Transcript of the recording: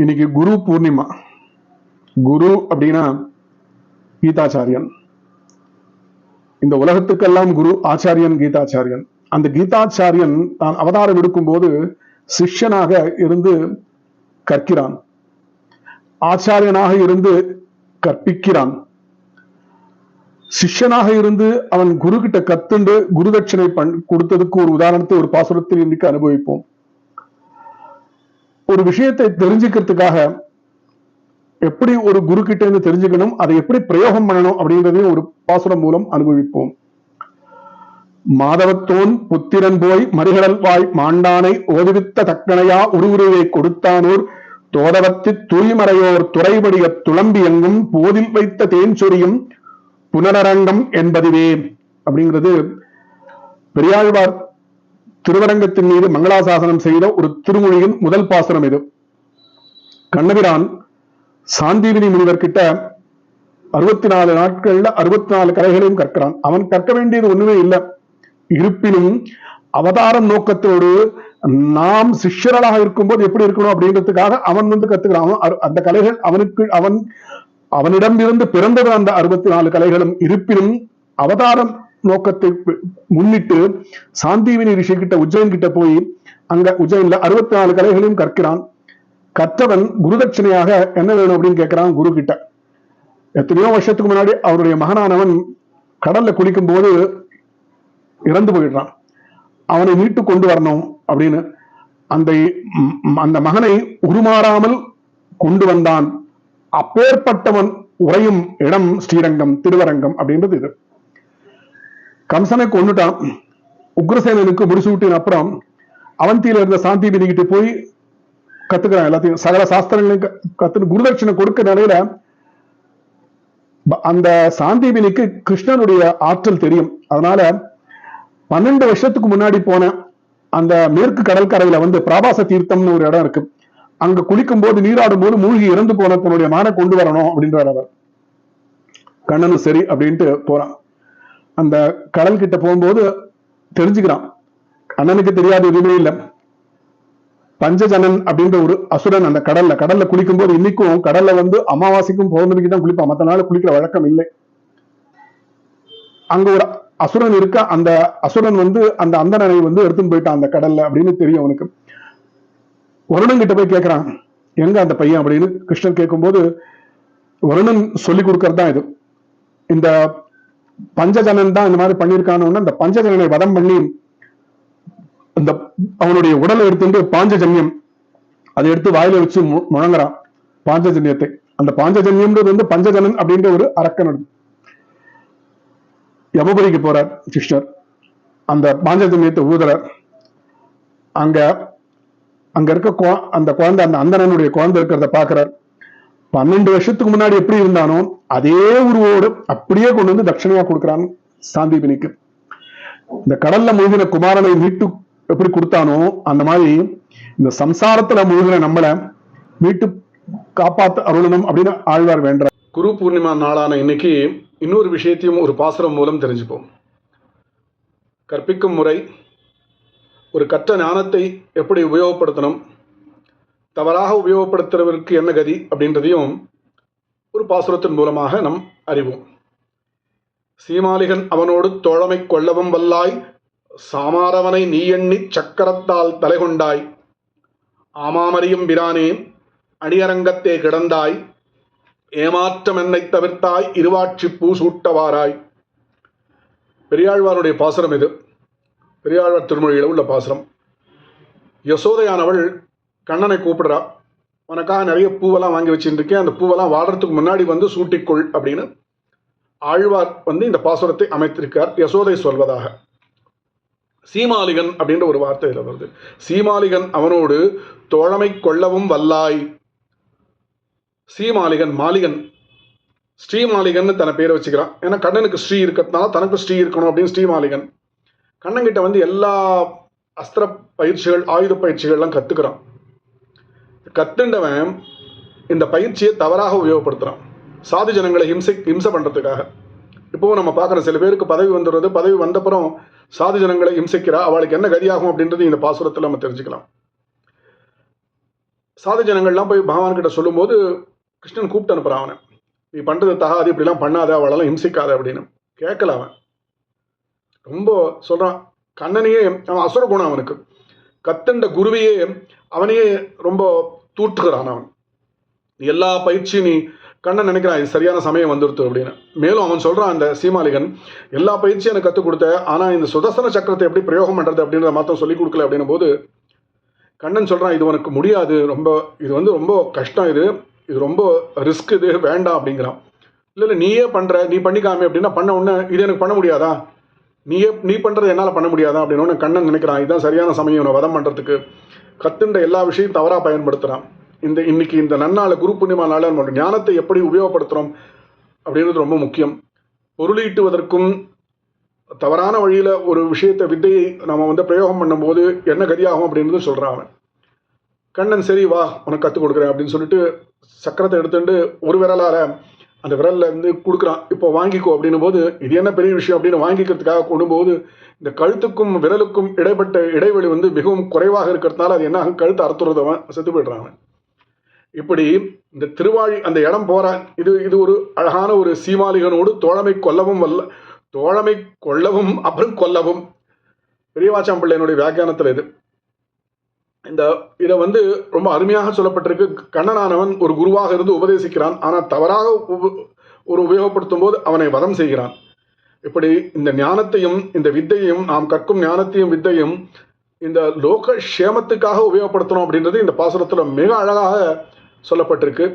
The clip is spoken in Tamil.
இன்னைக்கு குரு பூர்ணிமா. குரு அப்படின்னா கீதாச்சாரியன். இந்த உலகத்துக்கெல்லாம் குரு ஆச்சாரியன் கீதாச்சாரியன். அந்த கீதாச்சாரியன் தான் அவதாரம் எடுக்கும்போது சிஷ்யனாக இருந்து கற்கிறான். ஆச்சாரியனாக இருந்து கற்பிக்கிறான். சிஷ்யனாக இருந்து அவன் குரு கிட்ட கத்துண்டு குருதட்சணை பண் கொடுத்ததுக்கு ஒரு உதாரணத்தை ஒரு பாசுரத்தில் இன்னைக்கு அனுபவிப்போம். ஒரு விஷயத்தை தெரிஞ்சுக்கிறதுக்காக எப்படி ஒரு குரு கிட்ட இருந்து தெரிஞ்சுக்கணும் அதை எப்படி பிரயோகம் பண்ணணும் அப்படிங்கிறதையும் ஒரு பாசுரம் மூலம் அனுபவிப்போம். மாதவத்தோன் புத்திரன் போய் மறிகடல் வாய் மாண்டானை ஓதுவித்த தக்கனையா உருவுருவை கொடுத்தானோர். தோதவத்து தூய்மறையோர் துறைபடிய துளம்பி எங்கும் போதில் வைத்த தேன் சொரியும் புனரரங்கம் என்பதுவே அப்படிங்கிறது பெரியாழ்வார் திருவரங்கத்தின் மீது மங்களாசாசனம் செய்த ஒரு திருமொழியின் முதல் பாசனம் இது. கண்ணபிரான் சாந்தீவினி முனிவர் கிட்ட அறுபத்தி நாலு நாட்கள்ல அறுபத்தி நாலு கலைகளையும் கற்கிறான். அவன் கற்க வேண்டியது ஒண்ணுமே இல்லை. இருப்பினும் அவதாரம் நோக்கத்தோடு நாம் சிஷ்யர்களாக இருக்கும்போது எப்படி இருக்கணும் அப்படின்றதுக்காக அவன் வந்து கத்துக்கிறான். அவன் அந்த கலைகள் அவனுக்கு அவன் அவனிடம் இருந்து பிறந்தது அந்த அறுபத்தி நாலு கலைகளும். இருப்பினும் அவதாரம் நோக்கத்தை முன்னிட்டு சாந்தீவினி ரிஷி கிட்ட உஜ்ஜைன் கிட்ட போய் அங்க உஜ்ஜைன்ல அறுபத்தி நாலு கலைகளையும் கற்கிறான். கற்றவன் குருதட்சணையாக என்ன வேணும் அப்படின்னு கேட்கிறான் குரு கிட்ட எத்தனையோ வருஷத்துக்கு முன்னாடி அவருடைய மகனானவன் கடல்ல குளிக்கும் போது இறந்து போயிடுறான். அவனை மீட்டு கொண்டு வரணும் அப்படின்னு அந்த அந்த மகனை உருமாறாமல் கொண்டு வந்தான். அப்பேற்பட்டவன் உறையும் இடம் ஸ்ரீரங்கம் திருவரங்கம் அப்படின்றது இது. கம்சனை கொண்டுட்டான் உக்ரசேனனுக்கு முடிசூட்டின அப்புறம் அவந்தியில இருந்த சாந்தி கிட்ட போய் கத்துக்கிறான் எல்லாத்தையும். சகல சாஸ்திரங்களையும் க- கத்துன்னு குருதட்சணை கொடுக்க நிலையில அந்த சாந்திபினிக்கு கிருஷ்ணனுடைய ஆற்றல் தெரியும். அதனால பன்னெண்டு வருஷத்துக்கு முன்னாடி போன அந்த மேற்கு கடற்கரையில வந்து பிராபாச தீர்த்தம்னு ஒரு இடம் இருக்கு. அங்க குளிக்கும் போது நீராடும் போது மூழ்கி இறந்து போன தன்னுடைய மானை கொண்டு வரணும் அப்படின்றார் அவர். கண்ணனும் சரி அப்படின்ட்டு போறான். அந்த கடல் கிட்ட போகும்போது தெரிஞ்சுக்கிறான். அண்ணனுக்கு தெரியாத எதுவுமே இல்லை. பஞ்சஜனன் அப்படின்ற ஒரு அசுரன் அந்த கடல்ல கடல்ல குளிக்கும் போது இன்னைக்கும் கடல்ல வந்து அமாவாசைக்கும் பௌர்ணமிக்கு தான் குளிப்பான். மத்த நாள் குளிக்கிற வழக்கம் இல்லை. அங்க ஒரு அசுரன் இருக்க? அந்த அசுரன் வந்து அந்த அந்தணனை வந்து எடுத்துன்னு போயிட்டான் அந்த கடல்ல அப்படின்னு தெரியும் அவனுக்கு. வருணன் கிட்ட போய் கேட்கிறான் எங்க அந்த பையன் அப்படின்னு. கிருஷ்ணன் கேட்கும்போது வருணன் சொல்லி கொடுக்கறது தான் இது. இந்த பஞ்சஜனன் தான் இந்த மாதிரி பண்ணியிருக்கான அந்த பஞ்சஜனனை வதம் பண்ணி அந்த அவனுடைய உடலை எடுத்துட்டு பாஞ்சஜன்யம். அதை எடுத்து வாயில வச்சு முழங்குறான் பாஞ்சஜன்யத்தை. அந்த பாஞ்சஜன்யம்ன்றது வந்து பஞ்சஜனன் அப்படின்ற ஒரு அரக்கன் யமபுரிக்கு போறார் கிருஷ்ணர் அந்த பாஞ்சஜன்யத்தை ஊதுறார். அங்க அங்க இருக்க அந்த குழந்தை அந்த அந்தணனுடைய குழந்தை இருக்கிறத பாக்குறார் பன்னெண்டு வருஷத்துக்கு முன்னாடி எப்படி இருந்தானோ அதே உருவோடு அப்படியே கொண்டு வந்து தட்சணையா கொடுக்குறான் சாந்திபினிக்கு இந்த கடல்ல மூழ்கின குமாரனை மீட்டு எப்படி கொடுத்தானோ அந்த மாதிரி இந்த சம்சாரத்துல மூழ்கின நம்மள மீட்டு காப்பாத்த அருளணும் அப்படின்னு ஆழ்வார் வேண்டார் குரு பூர்ணிமா நாளான இன்னைக்கு இன்னொரு விஷயத்தையும் ஒரு பாசுரம் மூலம் தெரிஞ்சுப்போம். கற்பிக்கும் முறை ஒரு கற்ற ஞானத்தை எப்படி உபயோகப்படுத்தணும் தவறாக உபயோகப்படுத்துறவருக்கு என்ன கதி அப்படின்றதையும் ஒரு பாசுரத்தின் மூலமாக நம் அறிவோம். சீமாலிகன் அவனோடு தோழமை கொள்ளவும் வல்லாய் சாமாரவனை நீ எண்ணி சக்கரத்தால் தலைகொண்டாய் ஆமாமறியும் பிரானே அணியரங்கத்தே கிடந்தாய். ஏமாற்றம் என்னை தவிர்த்தாய் இருவாட்சி பூ சூட்டவாராய். பெரியாழ்வாருடைய பாசுரம் இது. பெரியாழ்வார் திருமொழியில் உள்ள பாசுரம். யசோதையானவள் கண்ணனை கூப்பிடுறா. உனக்காக நிறைய பூவெல்லாம் வாங்கி வச்சுருக்கேன் அந்த பூவெல்லாம் வாடுறதுக்கு முன்னாடி வந்து சூட்டிக்கொள் அப்படின்னு ஆழ்வார் வந்து இந்த பாசுரத்தை அமைத்திருக்கார் யசோதை சொல்வதாக. சீமாலிகன் அப்படின்ற ஒரு வார்த்தை இதில் வருது. சீமாலிகன் அவனோடு தோழமை கொள்ளவும் வல்லாய். ஸ்ரீமாலிகன் மாலிகன். ஸ்ரீமாலிகன் தன பேரை வச்சுக்கிறான். ஏன்னா கண்ணனுக்கு ஸ்ரீ இருக்கிறதுனால தனக்கு ஸ்ரீ இருக்கணும் அப்படின்னு ஸ்ரீமாலிகன். கண்ணன்கிட்ட வந்து எல்லா அஸ்திர பயிற்சிகள் ஆயுத பயிற்சிகள்லாம் கற்றுக்கிறான் கத்துண்டவன் இந்த பயிற்சியை தவறாக உபயோகப்படுத்துகிறான் சாது ஜனங்களை ஹிம்சை ஹிம்சை பண்ணுறதுக்காக இப்போ நம்ம பார்க்குற சில பேருக்கு பதவி வந்துடுறது பதவி வந்தப்புறம் சாது ஜனங்களை ஹிம்சிக்கிறா அவளுக்கு என்ன கதியாகும் அப்படின்றது இந்த பாசுரத்தில் நம்ம தெரிஞ்சுக்கலாம். சாது ஜனங்கள்லாம் போய் பகவான்கிட்ட சொல்லும்போது கிருஷ்ணன் கூப்பிட்டு அனுப்புகிறான் அவனை. நீ பண்ணுறது தகாது இப்படிலாம் பண்ணாத அவளெல்லாம் ஹிம்சிக்காத அப்படின்னு. கேட்கல அவன். ரொம்ப சொல்கிறான் கண்ணனையே அவன் அசுர குணம் அவனுக்கு. கத்துண்ட குருவையே அவனையே ரொம்ப தூற்றுகிறான் அவன். எல்லா பயிற்சியும் நீ கண்ணன் நினைக்கிறான் இது சரியான சமயம் வந்துடுத்து அப்படின்னு. மேலும் அவன் சொல்கிறான் அந்த சீமாலிகன் எல்லா பயிற்சியும் எனக்கு கற்றுக் கொடுத்த ஆனால் இந்த சுதர்சன சக்கரத்தை எப்படி பிரயோகம் பண்ணுறது அப்படின்றத மாத்திரம் சொல்லிக் கொடுக்கல அப்படின்னும் போது கண்ணன் சொல்கிறான் இது உனக்கு முடியாது ரொம்ப இது வந்து ரொம்ப கஷ்டம் இது இது ரொம்ப ரிஸ்க் இது வேண்டாம் அப்படிங்கிறான். இல்லை இல்லை நீயே பண்ணுற நீ பண்ணிக்காமே அப்படின்னா பண்ண உடனே இது எனக்கு பண்ண முடியாதா? நீயே நீ பண்றது என்னால் பண்ண முடியாதா அப்படின்னு கண்ணன் நினைக்கிறான். இதுதான் சரியான சமயம். இவனை வதம் பண்ணுறதுக்கு கத்துண்ட எல்லா விஷயம் தவறாக பயன்படுத்துகிறான் இந்த இன்னைக்கு இந்த நன்னாள் குரு பூர்ணிமா நாள நம்ம ஞானத்தை எப்படி உபயோகப்படுத்துகிறோம் அப்படின்றது ரொம்ப முக்கியம். பொருளீட்டுவதற்கும் தவறான வழியில் ஒரு விஷயத்தை வித்தையை நம்ம வந்து பிரயோகம் பண்ணும்போது என்ன கதியாகும் அப்படின்றது சொல்கிறான் அவன். கண்ணன் சரி வா உனக்கு கற்றுக் கொடுக்குறேன் அப்படின்னு சொல்லிட்டு சக்கரத்தை எடுத்துட்டு ஒரு விரலால் அந்த விரலில் இருந்து கொடுக்குறான். இப்போ வாங்கிக்கோ அப்படின்னும் போது இது என்ன பெரிய விஷயம் அப்படின்னு வாங்கிக்கிறதுக்காக கொண்டும்போது இந்த கழுத்துக்கும் விரலுக்கும் இடைப்பட்ட இடைவெளி வந்து மிகவும் குறைவாக இருக்கிறதுனால அது என்ன ஆகும்? கழுத்து அறுத்துறதவன் செத்து போயிடுறான் இப்படி இந்த திருவாழி அந்த இடம் போற இது இது ஒரு அழகான ஒரு சீமாலிகனோடு தோழமை கொல்லவும் வல்ல தோழமை கொள்ளவும் அப்புறம் கொல்லவும். பெரியவாச்சாம் பிள்ளையனுடைய வியாக்கியானத்தில் இது. இந்த இதை வந்து ரொம்ப அருமையாக சொல்லப்பட்டிருக்கு. கண்ணனானவன் ஒரு குருவாக இருந்து உபதேசிக்கிறான். ஆனால் தவறாக ஒரு உபயோகப்படுத்தும் போது அவனை வதம் செய்கிறான். இப்படி இந்த ஞானத்தையும் இந்த வித்தையும் நாம் கற்கும் ஞானத்தையும் வித்தையும் இந்த லோக க்ஷேமத்துக்காக உபயோகப்படுத்தணும் அப்படின்றது இந்த பாசுரத்தில் மிக அழகாக சொல்லப்பட்டிருக்கு.